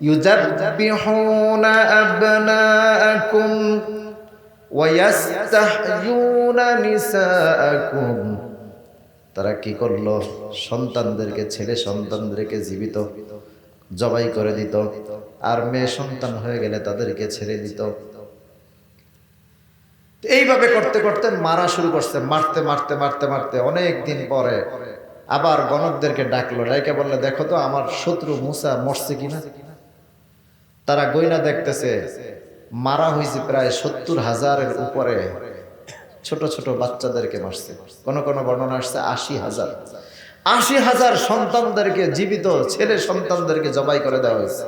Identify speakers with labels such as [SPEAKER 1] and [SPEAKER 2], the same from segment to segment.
[SPEAKER 1] يذبحون أبناءكم ويستحيون نساءكم তারা কি করলো সন্তানদেরকে ছেলে সন্তানদেরকে জীবিত জবাই করে দিত আর মেয়ে সন্তান হয়ে গেলে তাদেরকে ছেড়ে দিত এইভাবে করতে করতে মারা শুরু করছে মারতে মারতে মারতে মারতে অনেক দিন পরে আবার গণকদেরকে ডাকলো ডাইকে বললে দেখো তো আমার শত্রু মুসা মরছে কিনা তারা গয়না দেখতেছে, মারা হয়েছে প্রায় সত্তর হাজারের উপরে। ছোট ছোট বাচ্চাদেরকে মারছে। কোন কোন বর্ণনা আসছে আশি হাজার। আশি হাজার সন্তানদেরকে, জীবিত ছেলে সন্তানদেরকে জবাই করে দেওয়া হয়েছে।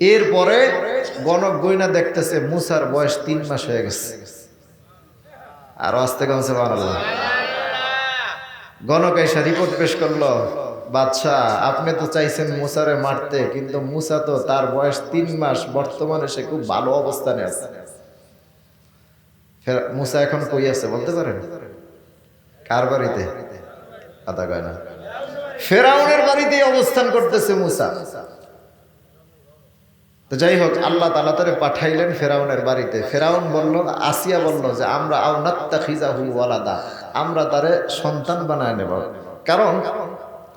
[SPEAKER 1] এরপরে গণক গয়না দেখতেছে, মুসার বয়স তিন মাস হয়ে গেছে। আর আসতে কমছে গণক এসে রিপোর্ট পেশ করল। বাদশাহ আপনি তো চাইছেন মুসারে মারতে, কিন্তু মুসা তো তার বয়স তিন মাস, বর্তমানে সে খুব ভালো অবস্থানে আছে। মুসা এখন কই আছে বলতে পারেন? কার বাড়িতে? আদা গয়না। ফেরাউনের বাড়িতে অবস্থান করতেছে মুসা। তো যাই হোক, আল্লাহ তালা তারে পাঠাইলেন ফেরাউনের বাড়িতে। ফেরাউন বলল, আসিয়া বলল যে, আমরা আউনাত্তা খিজাহু ওয়ালাদা, আমরা তারে সন্তান বানায় নেব। কারণ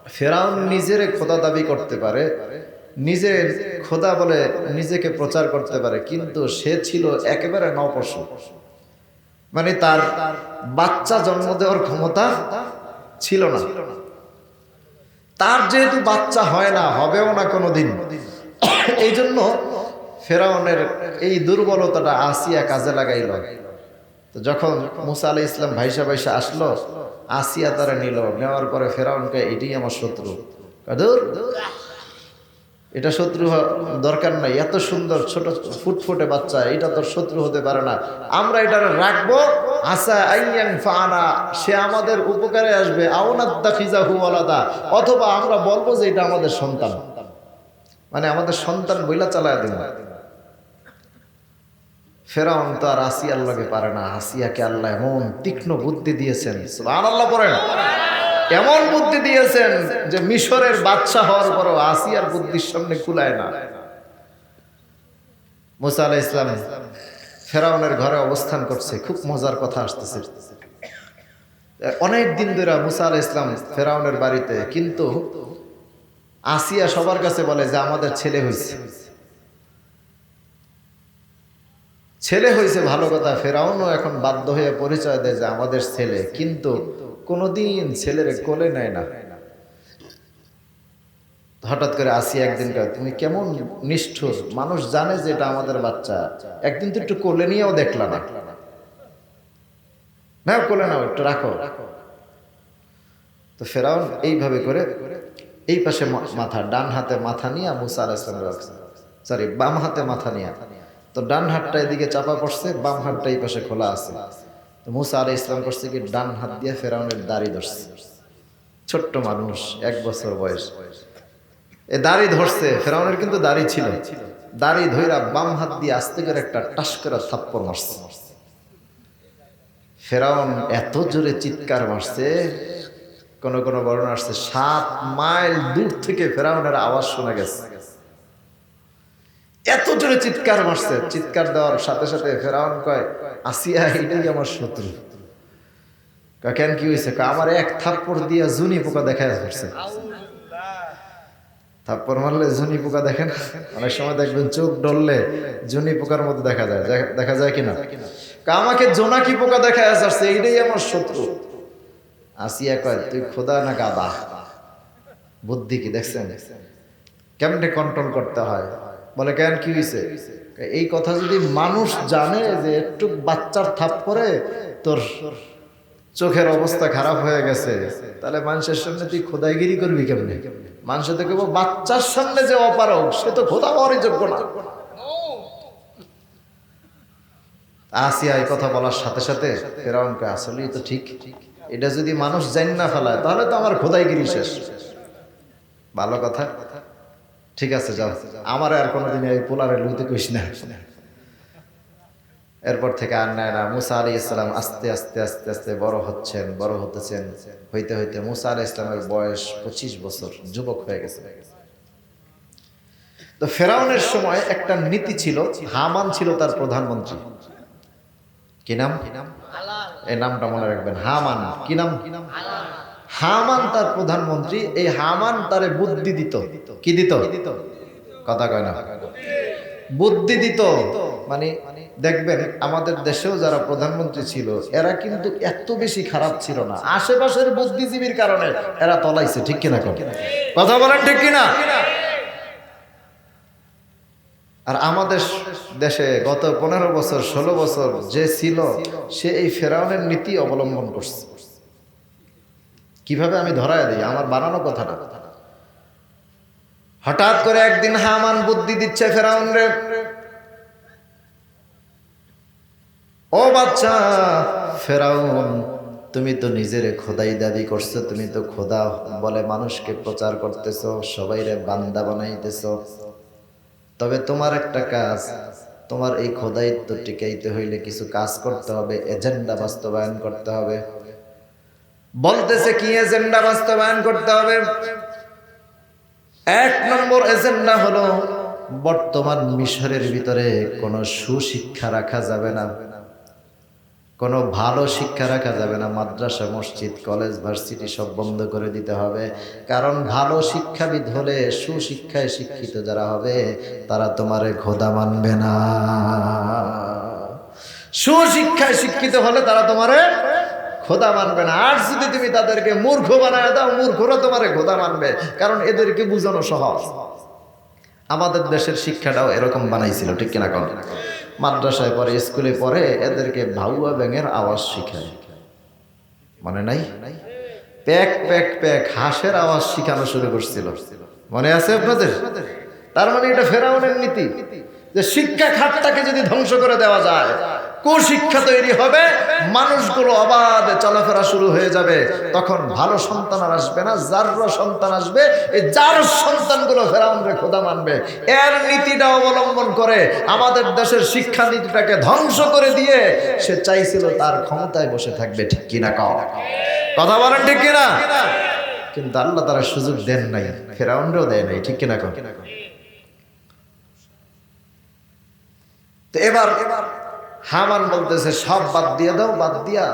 [SPEAKER 1] ফেরাউন নিজের খোদা দাবি করতে পারে নিজে খোদা বলে নিজেকে প্রচার করতে পারে, কিন্তু সে ছিল একেবারে নপশু। মানে তার বাচ্চা জন্ম দেওয়ার ক্ষমতা ছিল না। তার যেহেতু বাচ্চা হয় না, হবেও না কোনোদিন। এই জন্য ফেরাউনের এই দুর্বলতাটা আসিয়া কাজে লাগাইল। তো যখন মুসা আলাই ইসলাম ভাইসা ভাইসা আসলো, আসিয়া তারা নিল। নেওয়ার পরে ফেরাউনকে এটাই আমার শত্রু। এটা শত্রু দরকার নাই। এত সুন্দর ছোট ফুটফুটে বাচ্চা, এটা তোর শত্রু হতে পারে না। আমরা এটা রাখব। আসা আইয়াং ফানা সে আমাদের উপকারে আসবে। আলাদা অথবা আমরা বলব যে এটা আমাদের সন্তান। মানে আমাদের সন্তান বইলা চালায় দিন ফেরাউন তো আর আসিয়ার লগে পারে না। আসিয়াকে আল্লাহ এমন তীক্ষ্ণ বুদ্ধি দিয়েছেন। আর আল্লাহ পড়েন। এমন বুদ্ধি দিয়েছেন যে মিশরের বাদশা হওয়ার পরও আসিয়ার বুদ্ধির সামনে কুলায় না। মুসা আলাহ ইসলাম ফেরাউনের ঘরে অবস্থান করছে। খুব মজার কথা আসতেছে। অনেক দিন ধরে মুসা আলাহ ইসলাম ফেরাউনের বাড়িতে, কিন্তু আসিয়া সবার কাছে বলে যে, আমাদের ছেলে হয়েছে। ছেলে হয়েছে, ভালো কথা। ফেরাউনও এখন বাধ্য হয়ে পরিচয় দেয় যে আমাদের ছেলে, কিন্তু কোনোদিন ছেলের কোলে নেয় না। হঠাৎ করে আসি একদিন তুমি কেমন নিষ্ঠুর? মানুষ জানে যে এটা আমাদের বাচ্চা। একদিন তো একটু কোলে নিয়েও দেখলা না। না কোলে নাও, একটু রাখো। তো ফেরাউন এইভাবে করে এই পাশে মাথা, ডান হাতে মাথা নিয়ে মুসা আলাহ সরি, বাম হাতে মাথা নিয়ে। তো ডান হাতটা এদিকে চাপা পড়ছে, বাম হাতটা এই পাশে খোলা আছে। তো মুসা আলাহ ইসলাম করছে কি, ডান হাত দিয়ে ফেরাউনের দাড়ি ধরছে। ছোট্ট মানুষ, এক বছর বয়স। এ দাড়ি ধরছে, ফেরাউনের কিন্তু দাড়ি ছিল। দাড়ি ধইরা বাম হাত দিয়ে আস্তে করে একটা টাস করে থাপ্পড় মারছে। ফেরাউন এত জোরে চিৎকার মারছে, কোন কোনো বর্ণনা আসছে, সাত মাইল দূর থেকে ফেরাউনের আওয়াজ শোনা গেছে। এত জোরে চিৎকার মারছে। চিৎকার দেওয়ার সাথে সাথে ফেরাউন কয়, আসিয়া, এটাই আমার শত্রু। কেন কি হয়েছে আমার এক থাপ্পড় দিয়া জুনি পোকা দেখা যাচ্ছে থাপ্পড় মারলে জুনি পোকা দেখেন অনেক সময় দেখবেন চোখ ডললে জুনি পোকার মতো দেখা যায়। দেখা- যায় কিনা? আমাকে জোনাকি পোকা দেখা যাচ্ছে এইটাই আমার শত্রু। আসিয়া কয়, তুই খোদা না গাদা বুদ্ধি কি, দেখছেন? কেমনে কন্ট্রোল করতে হয়? বলে, কেন কি হয়েছে এই কথা যদি মানুষ জানে যে একটু বাচ্চার থাপ করে তোর চোখের অবস্থা খারাপ হয়ে গেছে, তাহলে মানুষের সামনে তুই খোদাইগিরি করবি কেমনে? মানুষ তো কেবল বাচ্চার সামনে যে অপারক সে তো খোদা হওয়ারই যোগ্য না। আসিয়া এই কথা বলার সাথে সাথে ফেরাউনকে আসলেই তো ঠিক। এটা যদি মানুষ জান না ফেলায়, তাহলে তো আমার খোদাইগিরি শেষ। ভালো কথা। ঠিক আছে যাও। আমার আর কোনোদিন এই পোলারে লুইতে কইস না। এরপর থেকে আর নেয় না। মুসা আলী ইসলাম আস্তে আস্তে আস্তে আস্তে বড় হচ্ছেন বড় হতেছেন। হইতে হইতে মুসা আলী ইসলামের বয়স পঁচিশ বছর যুবক হয়ে গেছে। তো ফেরাউনের সময় একটা নীতি ছিল হামান ছিল তার প্রধানমন্ত্রী। কি নাম? এই নামটা মনে রাখবেন হামান। কি নাম? হামান তার প্রধানমন্ত্রী, এই হামান তারে বুদ্ধি দিত। কি দিত? কথা কয় না। বুদ্ধি দিত। মানে দেখবেন, আমাদের দেশেও যারা প্রধানমন্ত্রী ছিল, এরা কিন্তু এত বেশি খারাপ ছিল না। আশেপাশের বুদ্ধিজীবীর কারণে এরা তলাইছে, ঠিক কিনা কথা বলেন ঠিক কিনা? আর আমাদের দেশে গত পনেরো বছর, ষোলো বছর যে ছিল, সে এই ফেরাউনের নীতি অবলম্বন করছে। কীভাবে আমি ধরায় দিই? আমার বানানো কথাটা। হঠাৎ করে একদিন হামান বুদ্ধি দিচ্ছে ফেরাউন রে। ও বাচ্চা, ফেরাউন, তুমি তো নিজের খোদাই দাবি করছ, তুমি তো খোদা বলে মানুষকে প্রচার করতেছো, সবাইরে বান্দা বানাইতেছো। তবে তোমার একটা কাজ, তোমার এই খোদাইত্ব টিকাইতে হইলে কিছু কাজ করতে হবে, এজেন্ডা বাস্তবায়ন করতে হবে। বলতেছে কি এজেন্ডা বাস্তবায়ন করতে হবে? এক নম্বর এজেন্ডা হলো বর্তমান মিশরের ভিতরে কোনো সুশিক্ষা রাখা যাবে না। কোনো ভালো শিক্ষা রাখা যাবে না। মাদ্রাসা, মসজিদ, কলেজ, ভার্সিটি সব বন্ধ করে দিতে হবে। কারণ ভালো শিক্ষাবিদ হলে সুশিক্ষায় শিক্ষিত যারা হবে, তারা তোমারে খোদা মানবে না। সুশিক্ষায় শিক্ষিত হলে তারা তোমারে খোদা মানবে না। আর যদি তুমি তাদেরকে মূর্খ বানায় দাও, মূর্খরা তোমারে খোদা মানবে। কারণ এদেরকে বুঝানো সহজ। আমাদের দেশের শিক্ষাটাও এরকম বানাইছিল, ঠিক কিনা কন? মাদ্রাসায় পরে স্কুলে পড়ে এদেরকে ভাউয়া ব্যাঙের আওয়াজ শিখায়। মনে নাই? প্যাক প্যাক প্যাক, হাঁসের আওয়াজ শিখানো শুরু করছিল। মনে আছে আপনাদের? তার মানে এটা ফেরাউনের নীতি। যে শিক্ষা খাতটাকে যদি ধ্বংস করে দেওয়া যায় কুশিক্ষা তৈরি হবে, মানুষগুলো অবাধে চলাফেরা শুরু হয়ে যাবে। তখন ভালো সন্তান আর আসবে না যার সন্তান আসবে, এই যার সন্তানগুলো ফেরাউনরে খোদা মানবে। এর নীতিটা অবলম্বন করে আমাদের দেশের শিক্ষা নীতিটাকে ধ্বংস করে দিয়ে সে চাইছিল তার ক্ষমতায় বসে থাকবে, ঠিক কিনা কও? কথা বলেন ঠিক কিনা? কিন্তু আল্লাহ তারা সুযোগ দেন নাই, ফেরাউনরেও দেয় নাই, ঠিক কিনা কও? তো এবার হামান বলতেছে সব বাদ দিয়ে দাও, বাদ দিয়া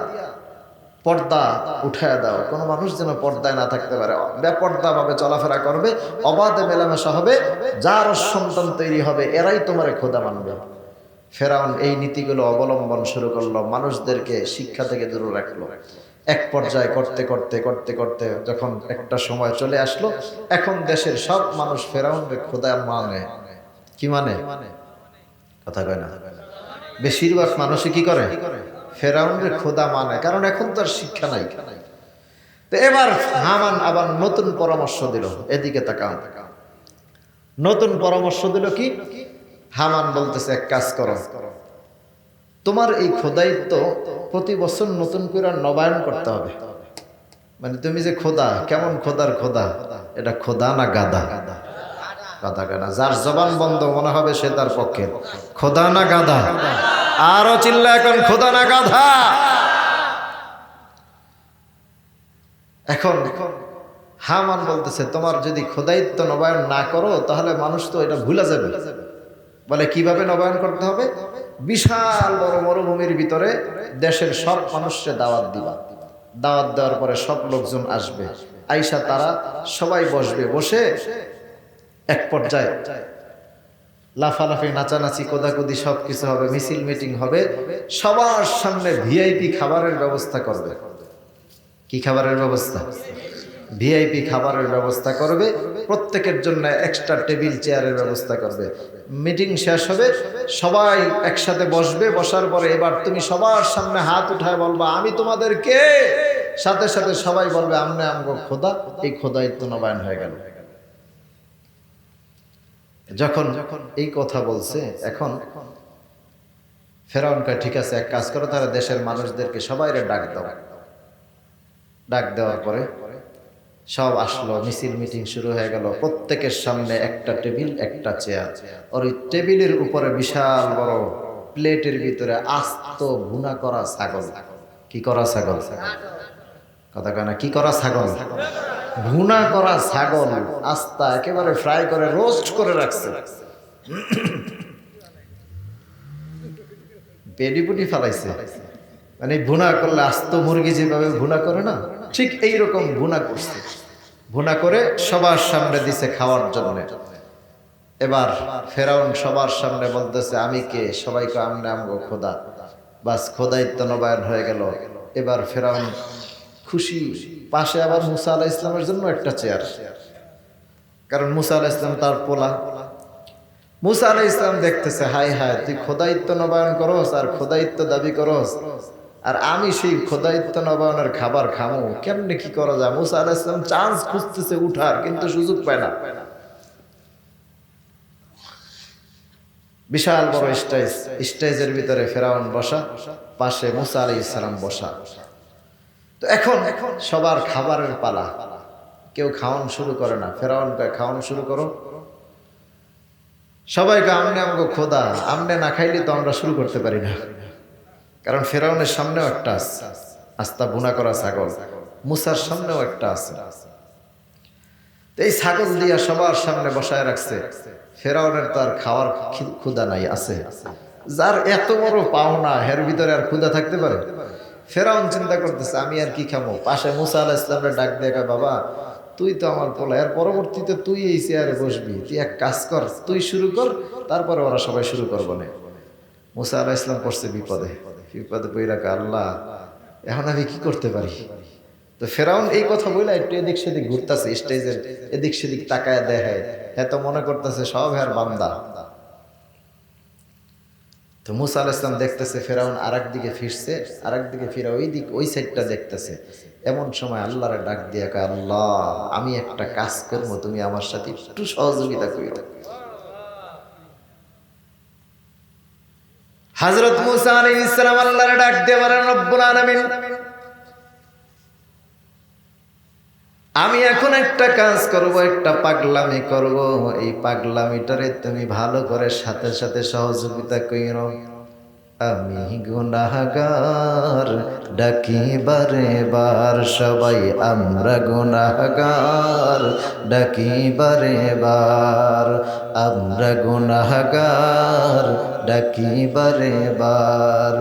[SPEAKER 1] পর্দা উঠায় দাও। কোনো মানুষ যেন পর্দায় না থাকতে পারে। বেপর্দা ভাবে চলাফেরা করবে, অবাধে মেলামেশা হবে, যার সন্তান তৈরি হবে, এরাই তোমার খোদা মানবে। ফেরাউন এই নীতিগুলো অবলম্বন শুরু করল, মানুষদেরকে শিক্ষা থেকে দূরে রাখল। এক পর্যায়ে করতে করতে করতে করতে যখন একটা সময় চলে আসলো, এখন দেশের সব মানুষ ফেরাউনকে খোদা মানে। কি মানে? কথা কয় না। বেশিরভাগ মানুষই কি করে? ফেরাউনের খোদা মানে কারণ এখন তো আর শিক্ষা নাই। তো এবার হামান আবার নতুন পরামর্শ দিল এদিকে তাকাও। নতুন পরামর্শ দিল কি? হামান বলতেছে এক কাজ করো। তোমার এই খোদাইত্ব প্রতি বছর নতুন করে নবায়ন করতে হবে। মানে তুমি যে খোদা কেমন খোদার খোদা? এটা খোদা না গাদা গাদা? গাদা যার জবান বন্ধ মনে হবে সে তার পক্ষে। খোদা না গাদা আরও চিল্লা এখন, খোদা না গাধা? এখন হামান বলতেছে, তোমার যদি খোদাইত্ব নবায়ন না করো, তাহলে মানুষ তো এটা ভুলে যাবে। বলে, কীভাবে নবায়ন করতে হবে? বিশাল বড় মরুভূমির ভিতরে দেশের সব মানুষকে দাওয়াত দিবা। দাওয়াত দেওয়ার পরে সব লোকজন আসবে। আইসা তারা সবাই বসবে। বসে এক পর্যায়ে। লাফালাফি, নাচানাচি, কোদাকুদি সব কিছু হবে, মিছিল মিটিং হবে, সবার সামনে ভিআইপি খাবারের ব্যবস্থা করবে। কি খাবারের ব্যবস্থা? ভিআইপি খাবারের ব্যবস্থা করবে, প্রত্যেকের জন্য এক্সট্রা টেবিল চেয়ারের ব্যবস্থা করবে। মিটিং শেষ হবে, সবাই একসাথে বসবে, বসার পরে এবার তুমি সবার সামনে হাত উঠায় বলবা, আমি তোমাদের কে সাথে সাথে সবাই বলবে, আমনে আমগো খোদা। এই খোদায়িত্ব নবায়ন হয়ে গেল। যখন এই কথা বলছে, এখন ফেরাউন কয়, ঠিক আছে, এক কাজ করো তারা দেশের মানুষদেরকে সবাই ডাক দাও। ডাক দেওয়ার পরে সব আসলো, মিছিল মিটিং শুরু হয়ে গেল, প্রত্যেকের সামনে একটা টেবিল, একটা চেয়ার। আর ওই টেবিলের উপরে বিশাল বড় প্লেটের ভিতরে আস্ত ভুনা করা ছাগল। কি করা ছাগল? কথা কয় না, কি করা ছাগল? ভুনা করা ছাগল, আস্তা, একেবারে ফ্রাই করে, রোস্ট করে রাখছে। পেডি পুটি ফালাইছে। মানে ভুনা করলে আস্ত মুরগি যেভাবে ভুনা করে না, ঠিক এই রকম ভুনা করছে। ভুনা করে সবার সামনে দিছে খাওয়ার জন্য। এবার ফেরাউন সবার সামনে বলতেছে, আমি কে? সবাইকে আমনে আমগো খোদা। বাস খোদাইত্ব নবায়ন হয়ে গেল। এবার ফেরাউন খুশি পাশে আবার মুসা আলাহ ইসলামের জন্য একটা চেয়ার কারণ মুসা আলাহ ইসলাম তার পোলা। মুসা আলাহ ইসলাম দেখতেছে হাই হাই তুই খোদাইত্ব নবায়ন করস আর খোদাইত্ব দাবি করস। আর আমি সেই খোদাইত্ব নবায়নের খাবার খামো, কেমনে কি করা যায়? মুসা আলাহ ইসলাম চান্স খুঁজতেছে উঠার, কিন্তু সুযোগ পায় না। বিশাল বড় স্টেজ স্টেজের ভিতরে ফেরাউন বসা, পাশে মুসা আলী ইসলাম বসা। তো এখন এখন সবার খাবারের পালা। কেউ খাওয়ান শুরু করে না। ফেরাউন কয় খাওয়ান শুরু করো। সবাইকে আমনে আমাকে খোদা। আমনে না খাইলে তো আমরা শুরু করতে পারি না। কারণ ফেরাউনের সামনেও একটা আছে। আস্তা বুনা করা ছাগল। মুসার সামনেও একটা আছে। এই ছাগল দিয়া সবার সামনে বসায় রাখছে। ফেরাউনের তার খাওয়ার খি- ক্ষুধা নাই আছে। যার এত বড় পাওনা হের ভিতরে আর ক্ষুধা থাকতে পারে? ফেরাউন চিন্তা করতেছে, আমি আর কি খামো? পাশে মুসা আলাহ ইসলামের ডাক দেখা বাবা, তুই তো আমার পোলা, এর পরবর্তীতে তুই এই চেয়ারে বসবি, তুই এক কাজ কর, তুই শুরু কর, তারপরে ওরা সবাই শুরু করব না। মুসা আলাহ ইসলাম পড়ছে বিপদে বিপদে বইরাকে আল্লাহ, এখন আমি কি করতে পারি? তো ফেরাউন এই কথা বলে একটু এদিক সেদিক ঘুরতেছে, স্টেজের এদিক সেদিক তাকায় দেখে তো মনে করতেছে, সব হ্যার বান্দা। তো মুসা আল ইসলাম দেখতেছে, ফেরাউন আর দিকে ফিরছে আর দিকে ফেরা ওই দিক, ওই সাইডটা দেখতেছে। এমন সময় আল্লাহরে ডাক দিয়ে আল্লাহ, আমি একটা কাজ করব, তুমি আমার সাথে একটু সহযোগিতা করি হজরত মুসা আলী ইসলাম আল্লাহরে ডাক দিয়ে রব্বুল আলামিন আমি এখন একটা কাজ করব, একটা পাগলামি করব। এই পাগলামিটারে তুমি ভালো করে সাথে সাথে সহযোগিতা কইরো। আমি গুনাহগার, ডাকি বারে বার। সবাই আমরা গুনাহগার, ডাকি বারে বার। আমরা গুনাহগার, ডাকি বারে বার।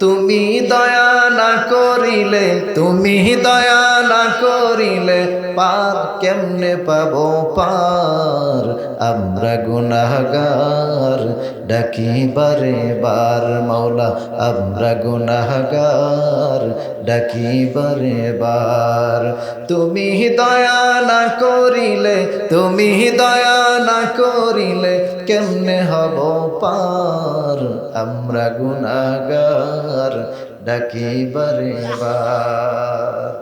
[SPEAKER 1] তুমি দয়া না করিলে, তুমি দয়া না করিলে পার কেমনে পাব পার? আমরা গুনাহগার ডাকি বারে বার মাওলা, আমরা গুনাহগার ডাকি বারে বার। তুমি দয়া না করিলে, তুমি দয়া না করিলে কেমনে হব পার? আমরা গুনাহগার ডাকি বারে বার।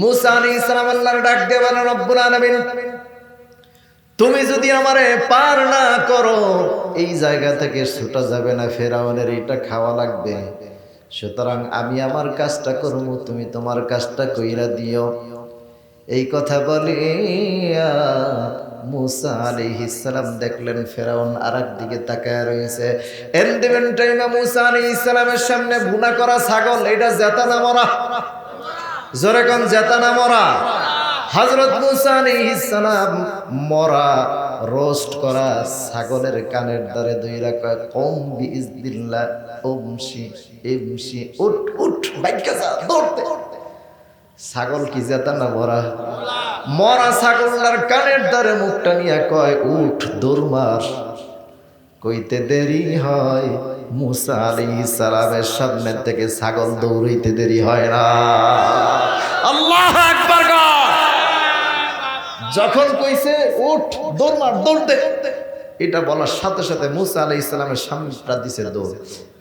[SPEAKER 1] মুসা আলাইহিস সালাম আল্লাহর ডাক দিয়ে বলেন, রব্বুল আলামিন, তুমি যদি আমারে পার না করো, এই জায়গা থেকে ছুটা যাবে না, ফেরাউনের এটা খাওয়া লাগবে। সুতরাং আমি আমার কাজটা করব, তুমি তোমার কাজটা কইরা দিও। এই কথা বলে মুসা আলাইহিস সালাম দেখলেন, ফেরাউন আরেক দিকে তাকায় রয়েছে। এন্ডিমেন্ট টাইমে মুসা আলাইহিস সালামের সামনে ভুনা করা ছাগল, এটা জেতানা মরা? জোরে কোন জেতানা মরা? হজরত মুসা আলাইহিস সালাম মরা, রোস্ট করা ছাগলের কানের দ্বারে দুই রাখা কম বিইজনিল্লাহ ওমশি এমশি উঠ উঠ, বাইকা যা, দৌড়তে। ছাগল কি জেতা না মরা? মরা ছাগলটার কানের দ্বারে মুখটা নিয়ে কয়, উঠ দৌড় মার কইতে দেরি হয়, মুসা আলী সালামের সামনে থেকে ছাগল দৌড়াইতে দেরি হয় না। আল্লাহ একবার যখন কইছে, উঠ দৌড় মার দৌড় দে। এটা বলার সাথে সাথে মুসা আলাই ইসলামের সামনেটা দিছে দৌড়।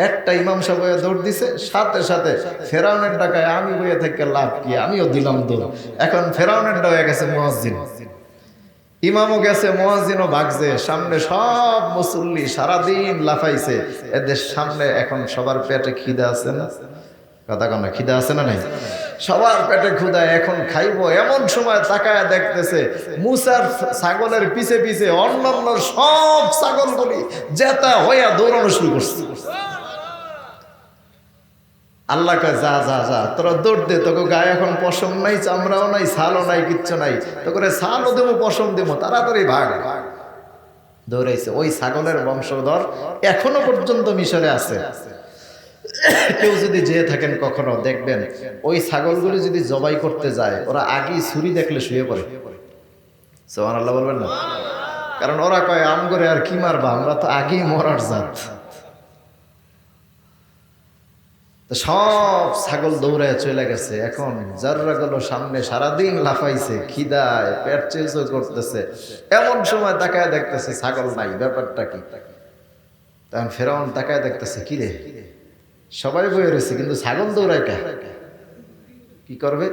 [SPEAKER 1] একটা ইমাম সাহেব দৌড় দিছে, সাথে সাথে ফেরাউনের ডাকায় আমি বইয়ে থেকে লাভ কি? আমিও দিলাম দৌড়। এখন ফেরাউনের হয়ে গেছে মসজিদ ইমামও গেছে মহাজিনও ভাগছে। সামনে সব মুসল্লি সারাদিন লাফাইছে। এদের সামনে এখন সবার পেটে খিদা আছে না? কথা কন খিদা আছে না নাই? সবার পেটে ক্ষুদা এখন খাইবো। এমন সময় তাকায় দেখতেছে, মুসার ছাগলের পিছে পিছে অন্যান্য সব ছাগলগুলি জেতা হইয়া দৌড়ানো শুরু করছে। আল্লাহ যা যা যা, তোরা দৌড় দে, তোকে গায়ে এখন পশম নাই, চামড়াও নাই, ছালও নাই, কিচ্ছু নাই। তো করে ছালও দেবো, পশম দেবো, তাড়াতাড়ি ভাগ। দৌড়াইছে। ওই ছাগলের বংশধর এখনও পর্যন্ত মিশরে আছে। কেউ যদি যেয়ে থাকেন কখনো, দেখবেন ওই ছাগলগুলি যদি জবাই করতে যায়, ওরা আগেই ছুরি দেখলে শুয়ে পড়ে। সোহান আল্লাহ বলবেন না? কারণ ওরা কয়, আম করে আর কি মারবা? আমরা তো আগেই মরার জাত। সব ছাগল দৌড়ায় চলে গেছে। এখন যাররা গেল সামনে সারাদিন লাফাইছে, খিদায়, পেট চেলচো করতেছে। এমন সময় তাকায় দেখতেছে ছাগল নাই, ব্যাপারটা কি? তখন ফেরাউন তাকায় দেখতেছে, কি রে? সবাই বয়ে রয়েছে, কিন্তু ছাগল দৌড়ায় কে? কি করবে?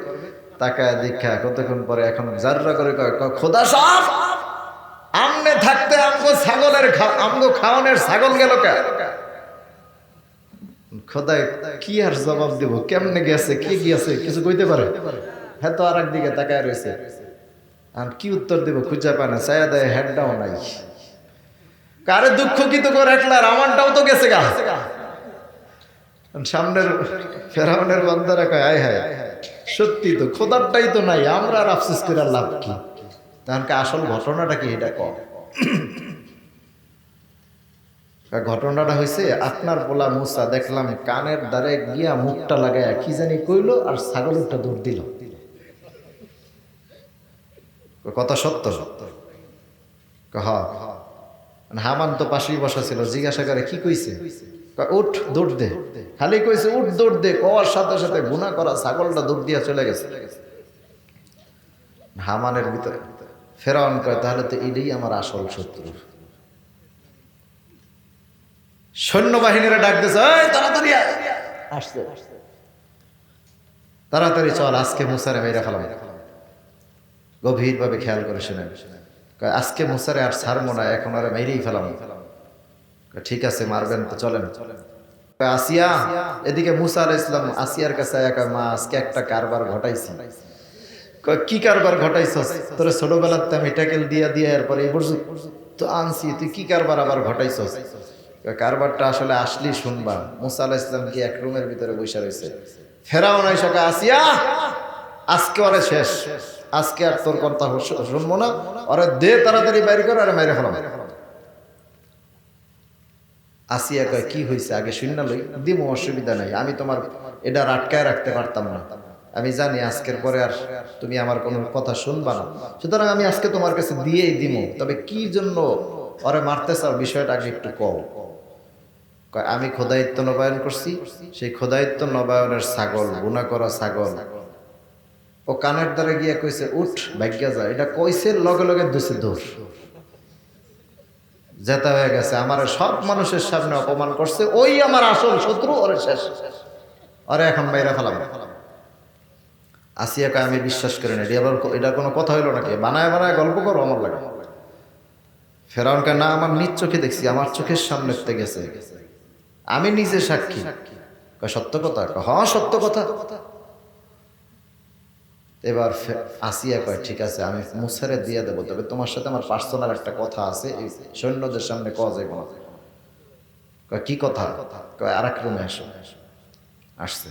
[SPEAKER 1] তাকায় দীক্ষা কতক্ষণ পরে এখন যাররা করে খোদা সব আমনে থাকতে আমগো ছাগলের আমগো খাওয়ানোর ছাগল গেল কে? খোদায় কি আর জবাব দেব? কেমনে গেছে? কি গিয়েছে? কিছু কইতে পারে? হ্যাঁ তো আর একদিকে তাকায় রয়েছে। আর কি উত্তর দেব? খুঁজে পায় না চায়া দেয় হেডটাও নাই কারে দুঃখ কি তো করে রাখলার আমারটাও তো গেছে গা। সামনের ফেরাউনের বান্দারা কয়, আয় হায়, সত্যি তো খোদারটাই তো নাই, আমরা আর আফসোস করে লাভ কি? তাহলে আসল ঘটনাটা কি, এটা কম ঘটনাটা হয়েছে আপনার পোলা মুসা, দেখলাম কানের দ্বারে গিয়া মুখটা লাগায় কি জানি কইলো আর ছাগলটা দৌড় দিল। কথা সত্য। সত্য হ। মানে হামান তো পাশেই বসা ছিল, জিজ্ঞাসা করে, কি কইছে? উঠ দৌড় দে। খালি কইছে উঠ দৌড় দে। কওয়ার সাথে সাথে গুণা করা ছাগলটা দৌড় দিয়া চলে গেছে। হামানের ভিতরে ফেরাউন কয় তাহলে তো এটাই আমার আসল শত্রু। সৈন্যবাহিনীরা ডাক দিয়েছে "এই, তাড়াতাড়ি আয়।" আসছে। তাড়াতাড়ি চল আজকে মুসারে মেয়েরা ফেলাম। গভীরভাবে খেয়াল করে কয়, আজকে মুসারে আর ছাড়বো না এখন আর মেরেই ফেলাম। ঠিক আছে, মারবেন তো, চলেন। আসিয়া? এদিকে মুসা ইসলাম আসিয়ার কাছে একা মা, আজকে একটা কারবার ঘটাইছি। কি কারবার ঘটাইছস? তোর ছোটবেলাতে আমি ট্যাকেল দিয়া দিয়া এরপরে এই পর্যন্ত তো আনছি, তুই কি কারবার আবার ঘটাইছস? কারবারটা আসলে আসলি শুনবা। মুসা ইসলাম কি এক রুমের ভিতরে বসে রয়েছে। ফেরাও নাই সকা আসিয়া? আজকে ওরে শেষ। আজকে আর তোর কথা শুনব না। ওরে দে তাড়াতাড়ি বাইর কর আর মেরে ফেলাম। আসিয়া কয়, কি হয়েছে আগে শূন্য লই, দিমু, অসুবিধা নাই। আমি তোমার এটা আটকায় রাখতে পারতাম না। আমি জানি আজকের পরে আর তুমি আমার কোনো কথা শুনবা না। সুতরাং আমি আজকে তোমার কাছে দিয়েই দিমু। তবে কি জন্য? ওরে মারতে চাও? বিষয়টা আগে একটু কও। আমি খোদায়িত্ব নবায়ন করছি। সেই খোদায়িত্ব নবায়নের ছাগল গুণা করা ছাগল। ও কানের দ্বারা গিয়া কইছে, উঠ, ভাগ্যা যা। এটা কইছে, লগে লগে দুসে দূর জেতা হয়ে গেছে। আমার সব মানুষের সামনে অপমান করছে। ওই আমার আসল শত্রু, ওরে শেষ। ওরে এখন বাইরে ফেলাম আসিয়াকে আমি বিশ্বাস করি না। এটা আবার এটা কোনো কথা হইল নাকি? বানায় বানায় গল্প করো, আমার লাগে। ফেরাউনকে না, আমার নিজ চোখে দেখছি। আমার চোখের সামনে গেছে। আমি নিজে সাক্ষী। সত্য কথা? হ্যাঁ সত্য কথা। এবার আসিয়া কয় ঠিক আছে আমি মুসারে দিয়ে দেবো। তবে তোমার সাথে আমার পার্সোনাল একটা কথা আছে এই সৈন্যদের সামনে কওয়া যাইব না। কয় কি কথা? কয় আর এক রুমে আসো। আসছে।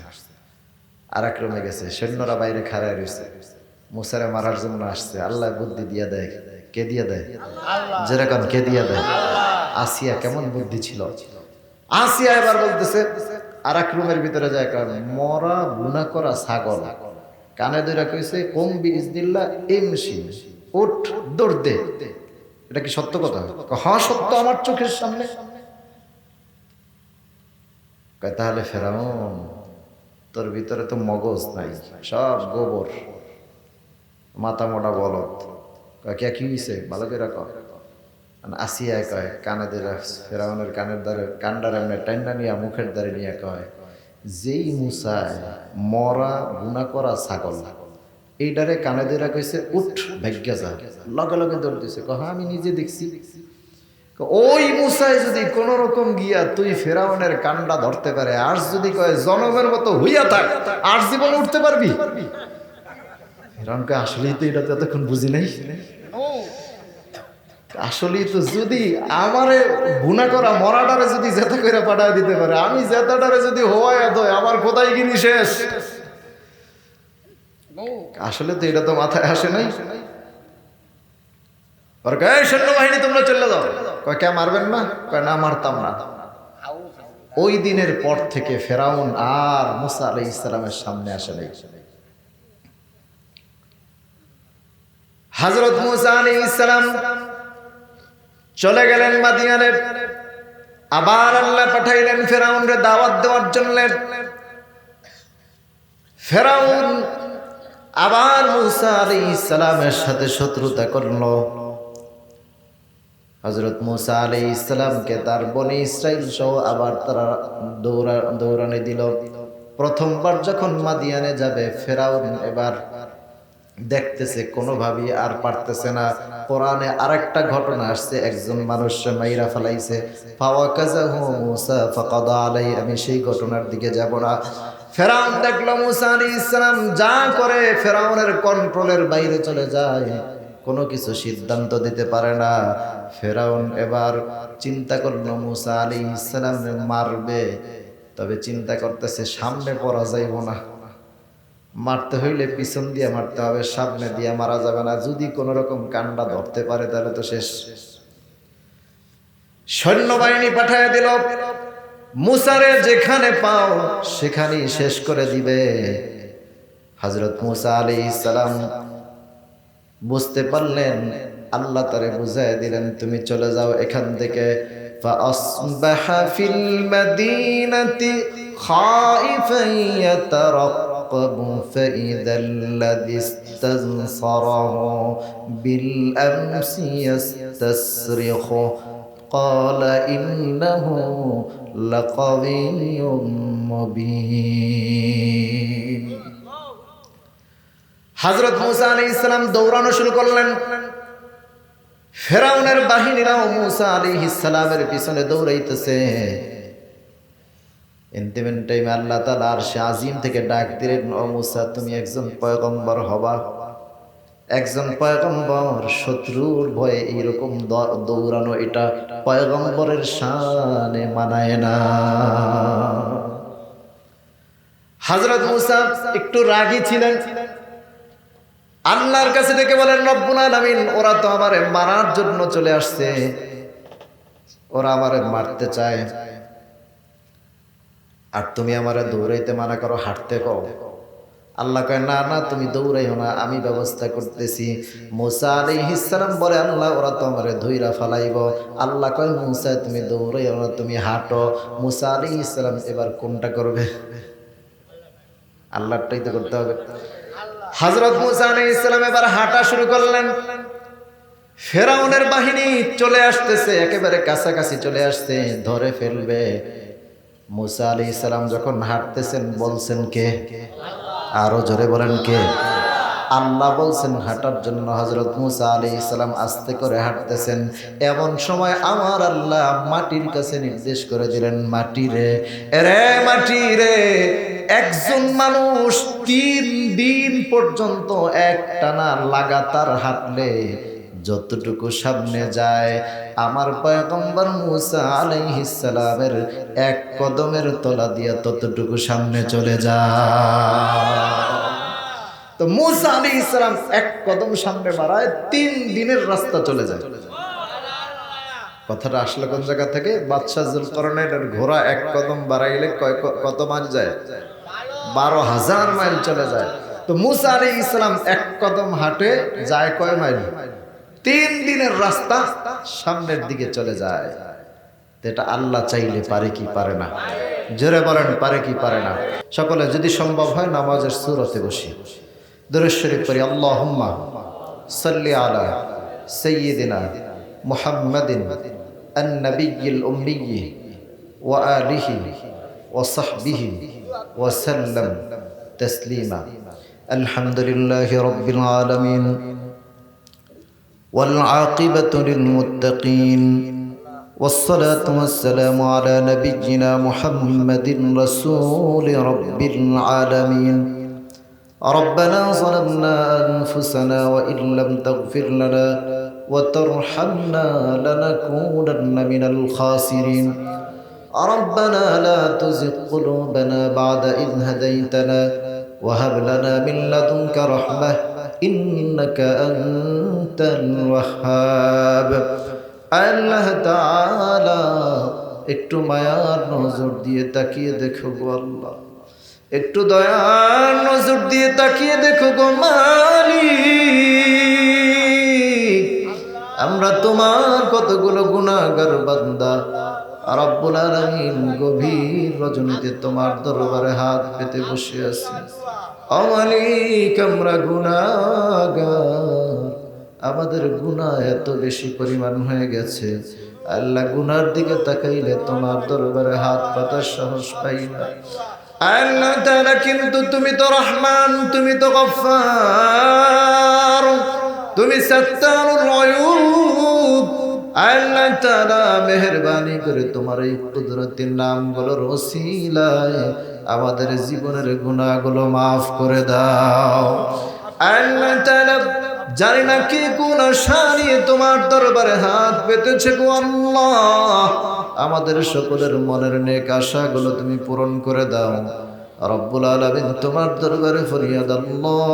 [SPEAKER 1] আর এক রুমে গেছে। সৈন্যরা বাইরে খাড়ায় রয়েছে মুসারে মারার জন্য আসছে। আল্লাহ বুদ্ধি দিয়ে দেয়। কে দিয়ে দেয়? যেরকম কে দিয়ে দেয়? আসিয়া কেমন বুদ্ধি ছিল? আসিয়া এবার বলতেছে আর এক রুমের ভিতরে যায় কারণ মরা গুনা করা ছাগল। কানে দইরা কইছে, কম বিজদিল্লা এমসি উঠ, দৌড় দে। এটা কি সত্য কথা? হ্যাঁ সত্য আমার চোখের সামনে। তাহলে ফেরাউন, তোর ভিতরে তো মগজ নাই, সব গোবর, মাথা মোটা বলত কে, কি হইছে? ভালো করে কয় আসিয়া কয়, কানে দিরা ফেরাউনের কানের দ্বারে, কান্ডার এমনি নিয়ে মুখের দ্বারে নিয়ে কয় যেই মুসায় মরা গুনা করা ছাগল এইটারে কানে দিরা কইছে, উঠ, ভাগ্য যা। লগে লগে দৌড় দিছে। কহ, আমি নিজে দেখছি। ওই মুসায় যদি কোন রকম গিয়া তুই ফেরাউনের কান্ডা ধরতে পারে, আর যদি কয় জনমের মতো হইয়া থাক, আর জীবন উঠতে পারবি? ফেরাউনকে আসলেই তো এটা তো এতক্ষণ বুঝি নাই। আসলেই তো যদি আমারে গুণা করা মরাটারে যদি জেতা করে পাঠায় দিতে পারে, আমি জেতাটারে যদি হওয়ায় এত আমার কোথায় গিনি শেষ। আসলে তো এটা তো মাথায় আসে নাই। ওর "এই সৈন্যবাহিনী তোমরা চলে যাও। কয়, কে মারবেন না? কয়, না, মারতাম না। ওই দিনের পর থেকে ফেরাউন আর মুসা আলাই ইসলামের সামনে আসে নাই। হজরত মুসা আলী ইসলাম চলে গেলেন মাদিয়ানে আবার আল্লাহ পাঠাইলেন ফেরাউনরে দাওয়াত দেওয়ার জন্য। ফেরাউন আবার মুসা আলী সাথে শত্রুতা করল। হজরত মুসা আলী ইসলামকে তার বনে ইসরাইল সহ আবার তারা দৌড়া, দৌড়ানে দিল। প্রথমবার যখন মাদিয়ানে যাবে, ফেরাউন এবার দেখতেছে, কোনোভাবেই আর পারতেছে না। কোরআনে আরেকটা ঘটনা আসছে, একজন মানুষ মাইরা ফেলাইছে। কাজা হু মুসা, ফাকাদা আলাই আমি সেই ঘটনার দিকে যাব না। ফেরাউন দেখল, মুসা আলী ইসলাম যা করে ফেরাউনের কন্ট্রোলের বাইরে চলে যায়। কোনো কিছু সিদ্ধান্ত দিতে পারে না। ফেরাউন এবার চিন্তা করল, মুসা আলী ইসলাম মারবে। তবে চিন্তা করতেছে, সামনে পড়া যাইব না। মারতে হইলে পিছন দিয়ে মারতে হবে সামনে দিয়ে মারা যাবে না যদি কোনো রকম কান্ডা ধরতে পারে তাহলে তো শেষ সৈন্যবাহিনী পাঠায় দিল মুসারে যেখানে পাও সেখানেই শেষ করে দিবে হজরত মুসা আলী ইসলাম বুঝতে পারলেন আল্লাহ তারে বুঝাই দিলেন তুমি চলে যাও এখান থেকে فأصبح في المدينة خائفا يترقب فإذا الذي استنصره بالأمس يستصرخ قال إنه لقوي مبين হজরত মুসা আলী ইসলাম দৌড়ানো শুরু করলেন ফেরাউনের বাহিনীরাও মুসা আলী ইসলামের পিছনে দৌড়াইতেছে ইন্তিমেন টাইমে আল্লাহ তালা আর সে আজিম থেকে ডাক দিলেন, ও মুসা, তুমি একজন পয়গম্বর হবা। একজন পয়গম্বর শত্রুর ভয়ে এইরকম দৌড়ানো এটা পয়গম্বরের শানে মানায় না। হজরত মুসা একটু রাগী ছিলেন। আল্লাহর কাছে ডেকে বলেন, রব্বুল আলামিন, ওরা তো আমারে মারার জন্য চলে আসছে। ওরা আমারে মারতে চায়। আর তুমি আমার দৌড়াইতে মানা করো, হাঁটতে কও। আল্লাহ কয়, না না, তুমি দৌড়াইও না, আমি ব্যবস্থা করতেছি। মুসা আলাইহিস সালাম বলে, আল্লাহ, ওরা তো আমারে ধইরা ফালাইব। আল্লাহ কয়, মুসা, তুমি দৌড়াইও না, তুমি হাঁটো। মুসা আলাইহিস সালাম এবার কোনটা করবে? আল্লাহটাই তো করতে হবে। হজরত মুসা আলী ইসলাম এবার হাঁটা শুরু করলেন। ফেরাউনের বাহিনী চলে আসতেছে, একেবারে কাছাকাছি চলে আসছে, ধরে ফেলবে। মুসা আলি ইসলাম যখন হাঁটতেছেন, বলছেন কে? আরও জোরে বলেন কে? আল্লাহ বলছেন, হাঁটার জন্য হজরত মুসা আলি ইসলাম আস্তে করে হাঁটতেছেন। এমন সময় আমার আল্লাহ মাটির কাছে নির্দেশ করে দিলেন, মাটি রে রে মাটি রে, একজন মানুষ তিন দিন পর্যন্ত এক টানা লাগাতার হাঁটলে যতটুকু সামনে যায় আমার পয়গম্বর মুসা আলাইহিস সালামের এক কদমের তলা দিয়া ততটুকু সামনে চলে যায় তো মুসা আলী ইসলাম এক কদম সামনে বাড়ায় তিন দিনের রাস্তা চলে যায়। কথাটা আসলে কোন জায়গা থেকে? বাদশাহ জুলকরণের ঘোড়া এক কদম বাড়াইলে কত মাইল যায়? বারো হাজার মাইল চলে যায়। তো মুসা আলী ইসলাম এক কদম হাঁটে যায় কয় মাইল? তিন দিনের রাস্তা সামনের দিকে চলে যায় তো এটা আল্লাহ চাইলে পারে কি পারে না জোরে বলেন পারে কি পারে না সকলে যদি সম্ভব হয় নামাজের সুরতে বসি দুরেশ্বরী করি আল্লাহ সাল্লি আলা সৈয়দিনা মুহাম্মাদিন النبي الأمي وآله وصحبه وسلم تسليما الحمد لله رب العالمين والعاقبة للمتقين والصلاة والسلام على نبينا محمد رسول رب العالمين. ربنا ظلمنا أنفسنا وإن لم تغفر لنا وترحمنا لنكونن من الخاسرين. ربنا لا تزغ قلوبنا بعد إذ هديتنا وهب لنا من لدنك رحمة إنك أنت الوهاب আল্লাহ তাআলা একটু মায়ার নজর দিয়ে তাকিয়ে দেখো গো আল্লাহ একটু দয়ার নজর দিয়ে তাকিয়ে দেখো গো মালিক আমরা তোমার কতগুলো গুণাগার বান্দা রব্বুল আলামিন গভীর রজনীতে তোমার দরবারে হাত পেতে বসে আছি। অমালিক আমরা গুণাগার আমাদের গুণা এত বেশি পরিমাণ হয়ে গেছে। আল্লাহ গুনার দিকে তাকাইলে তোমার দরবারে হাত পাতার সাহস পাই না। আল্লাহ তাআলা কিন্তু তুমি তো রহমান, তুমি তো গফফার তুমি সত্তারুল আয়ুব আল্লাহ তাআলা মেহেরবানি করে তোমার এই কুদরতের নামগুলোর ওসিলায় আমাদের জীবনের গুনাহগুলো মাফ করে দাও। আল্লাহ তাআলা জানি না কি কোন সারিয়ে তোমার দরবারে হাত পেতেছে গো আল্লাহ। আমাদের সকলের মনের নেক আশাগুলো তুমি পূরণ করে দাও। রব্বুল আলামিন তোমার দরবারে ফরিয়াদ আল্লাহ।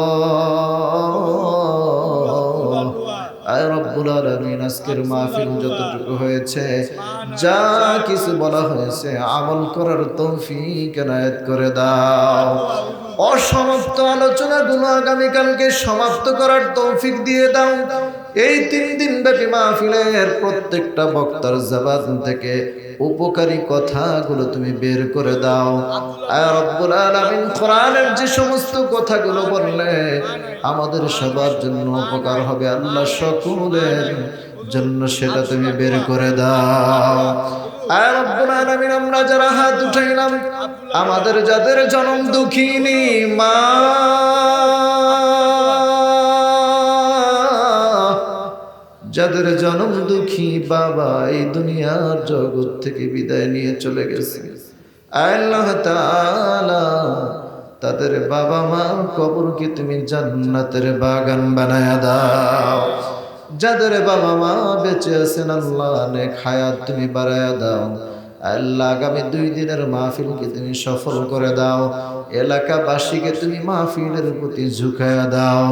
[SPEAKER 1] আয় রব্বুল আলামিন আজকের মাহফিল যতটুকু হয়েছে, যা কিছু বলা হয়েছে, আমল করার তৌফিক এনায়েত করে দাও। অসমাপ্ত আলোচনাগুলো আগামীকালকে সমাপ্ত করার তৌফিক দিয়ে দাও। এই তিন দিন ব্যাপী মাহফিলের প্রত্যেকটা বক্তার জবান থেকে উপকারী কথাগুলো তুমি বের করে দাও। রব্বুল আলামিন কোরআনের যে সমস্ত কথাগুলো বললে, আমাদের সবার জন্য উপকার হবে আল্লাহ সকলের জন্য সেটা তুমি বের করে দাও। আয় রব্বুল আলামিন, আমরা যারা হাত উঠাইলাম, আমাদের যাদের জনম দুঃখিনী মা যাদের জনম দুঃখী বাবা এই দুনিয়ার জগৎ থেকে বিদায় নিয়ে চলে গেছে। আল্লাহ তাদের বাবা মার কবরকে তুমি জান্নাতের বাগান বানায়া দাও। যাদের বাবা মা বেঁচে আছেন, আল্লাহ নেক হায়াত তুমি বাড়ায়া দাও। আল্লাহ আগামী দুই দিনের মাহফিলকে তুমি সফল করে দাও। এলাকাবাসীকে তুমি মাহফিলের প্রতি ঝুঁকায়া দাও।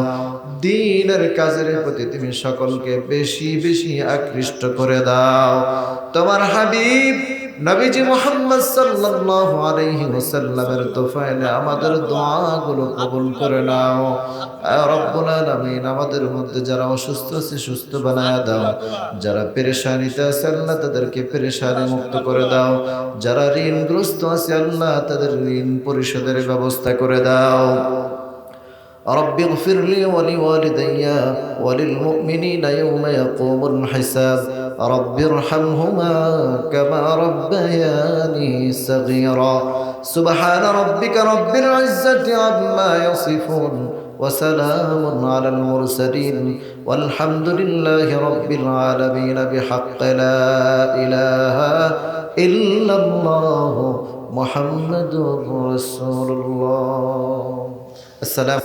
[SPEAKER 1] দিনের কাজের প্রতি তুমি সকলকে বেশি বেশি আকৃষ্ট করে দাও। তোমার হাবিব নবীজি মোহাম্মদ সাল্লাল্লাহু আলাইহি ওয়াসাল্লামের তোফাইলে আমাদের দোয়াগুলো কবুল করে নাও। রব্বুল আলামিন আমাদের মধ্যে যারা অসুস্থ আছে, সুস্থ বানায় দাও। যারা পেরেশানিতে আছে, আল্লাহ তাদেরকে পেরেশানি মুক্ত করে দাও। যারা ঋণগ্রস্ত আছে, আল্লাহ তাদের ঋণ পরিশোধের ব্যবস্থা করে দাও। رب اغفر لي ولوالدي وللمؤمنين يوم يقوم الحساب. رب ارحمهما كما ربياني صغيرا. سبحان ربك رب العزة عما يصفون وسلام على المرسلين والحمد لله رب العالمين بحق لا إله إلا الله محمد رسول الله. السلام